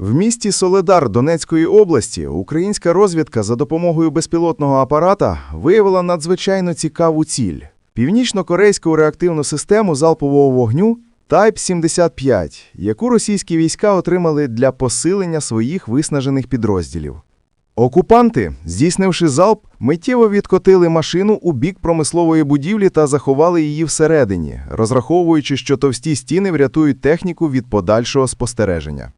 В місті Соледар Донецької області українська розвідка за допомогою безпілотного апарата виявила надзвичайно цікаву ціль – північно-корейську реактивну систему залпового вогню Type-75, яку російські війська отримали для посилення своїх виснажених підрозділів. Окупанти, здійснивши залп, миттєво відкотили машину у бік промислової будівлі та заховали її всередині, розраховуючи, що товсті стіни врятують техніку від подальшого спостереження.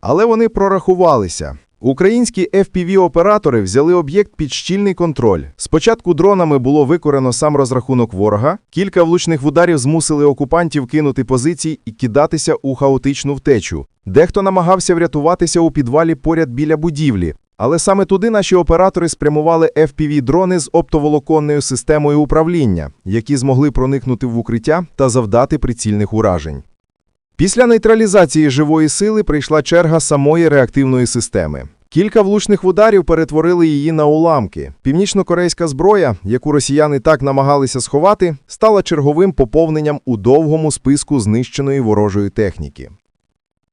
Але вони прорахувалися. Українські FPV-оператори взяли об'єкт під щільний контроль. Спочатку дронами було викорено сам розрахунок ворога, кілька влучних ударів змусили окупантів кинути позиції і кидатися у хаотичну втечу. Дехто намагався врятуватися у підвалі поряд біля будівлі, але саме туди наші оператори спрямували FPV-дрони з оптоволоконною системою управління, які змогли проникнути в укриття та завдати прицільних уражень. Після нейтралізації живої сили прийшла черга самої реактивної системи. Кілька влучних ударів перетворили її на уламки. Північно-корейська зброя, яку росіяни так намагалися сховати, стала черговим поповненням у довгому списку знищеної ворожої техніки.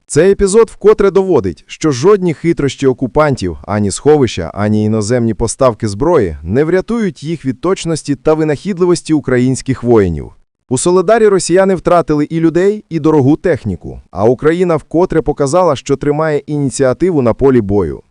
Цей епізод вкотре доводить, що жодні хитрощі окупантів, ані сховища, ані іноземні поставки зброї не врятують їх від точності та винахідливості українських воїнів. У Соледарі росіяни втратили і людей, і дорогу техніку, а Україна вкотре показала, що тримає ініціативу на полі бою.